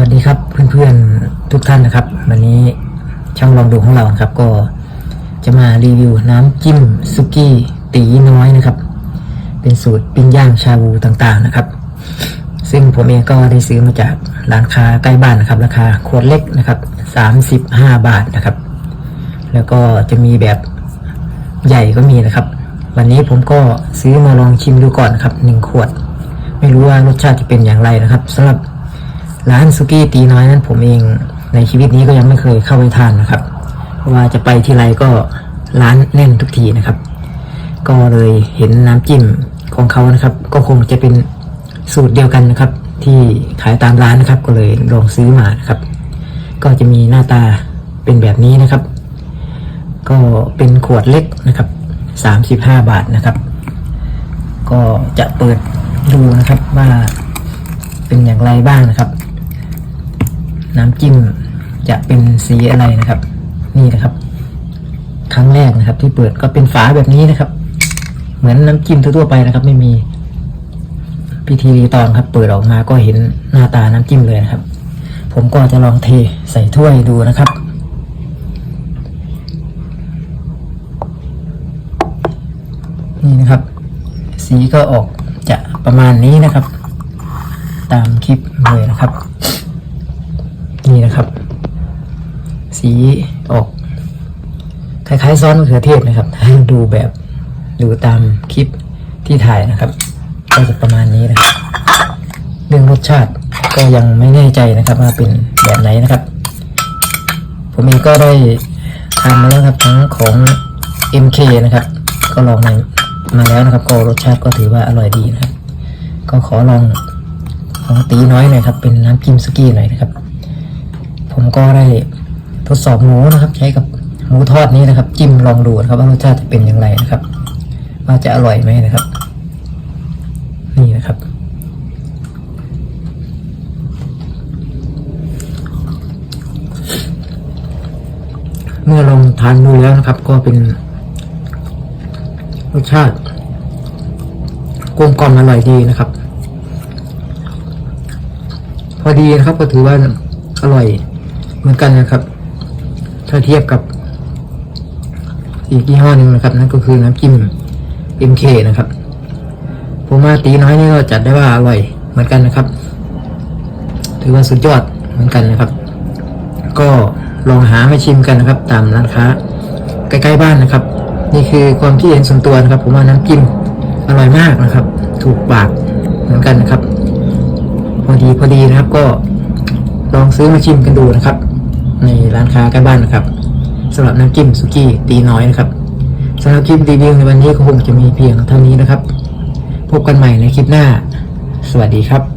วัสดีครับเพื่อนๆทุกท่านนะครับ วันนี้ช่องลองดูของเราครับ ก็จะมารีวิวน้ำจิ้มซุกี้ตีน้อยนะครับ เป็นสูตรปิ้งย่างชาบูต่างๆนะครับ ซึ่งผมเองก็ได้ซื้อมาจากร้านค้าใกล้บ้านนะครับ ราคาขวดเล็กนะครับ 35 บาทนะครับ แล้วก็จะมีแบบใหญ่ก็มีนะครับ วันนี้ผมก็ซื้อมาลองชิมดูก่อนครับหนึ่งขวด ไม่รู้ว่ารสชาติจะเป็นอย่างไรนะครับสำหรับ ร้านสุกี้ตีน้อยนั้นผมเองในชีวิตนี้ก็ยังไม่เคยเข้าไปทานนะครับ เพราะว่าจะไปที่ไรก็ร้านแน่นทุกทีนะครับ ก็เลยเห็นน้ำจิ้มของเขานะครับ ก็คงจะเป็นสูตรเดียวกันนะครับ ที่ขายตามร้านนะครับ ก็เลยลองซื้อมานะครับ ก็จะมีหน้าตาเป็นแบบนี้นะครับ ก็เป็นขวดเล็กนะครับ 35 บาทนะครับ ก็จะเปิดดูนะครับว่าเป็นอย่างไรบ้างนะครับ น้ำจิ้มจะเป็นสีอะไรนะครับ นี่นะครับ ครั้งแรกนะครับ ที่เปิดก็เป็นฝาแบบนี้นะครับ เหมือนน้ำจิ้มทั่วไปนะครับ ไม่มีพิธีรีตองครับ เปิดออกมาก็เห็นหน้าตาน้ำจิ้มเลยนะครับ ผมก็จะลองเทใส่ถ้วยดูนะครับนี่นะครับ สีก็ออกจะประมาณนี้นะครับ ตามคลิปเลยนะครับ นี่นะครับ สีออก คล้ายๆซ้อสมะเขือเทศนะครับให้ดูแบบดูตามคลิปที่ถ่ายนะครับ ก็จะประมาณนี้นะครับ เรื่องรสชาติก็ยังไม่แน่ใจนะครับว่าเป็นแบบไหนนะครับ ผมเองก็ได้ทานมาแล้วครับทั้งของ MK นะครับ ก็ลองมามาแล้วนะครับ ก็รสชาติก็ถือว่าอร่อยดีนะครับ ก็ขอลองของตีน้อยหน่อยครับ เป็นน้ำจิ้มสุกี้หน่อยนะครับ ผมก็ได้ทดสอบหมูนะครับ ใช้กับหมูทอดนี้นะครับ จิ้มลองดูนะครับว่ารสชาติจะเป็นอย่างไรนะครับ ว่าจะอร่อยไหมนะครับ นี่นะครับ เมื่อลองทานดูแล้วนะครับ ก็เป็นรสชาติกลมกล่อมอร่อยดีนะครับ พอดีนะครับก็ถือว่าอร่อย เหมือนกันนะครับ ถ้าเทียบกับอีกยี่ห้อหนึ่งนะครับ นั่นก็คือน้ำจิ้ม MK นะครับผมว่าตีน้อยนี่ก็จัดได้ว่าอร่อยเหมือนกันนะครับ ถือว่าสุดยอดเหมือนกันนะครับ ก็ลองหามาชิมกันนะครับ ตามร้านค้า ใกล้ๆบ้านนะครับ นี่คือความคิดเห็นส่วนตัวนะครับ ผมว่าน้ำจิ้มอร่อยมากนะครับ ถูกปากเหมือนกันนะครับ พอดีพอดีนะครับก็ ลองซื้อมาชิมกันดูนะครับ ในร้านค้าใกล้บ้านนะครับสำหรับน้ำจิ้มสุกี้ตีน้อยนะครับสำหรับคลิปรีวิวในวันนี้ก็คงจะมีเพียงเท่านี้นะครับ พบกันใหม่ในคลิปหน้า สวัสดีครับ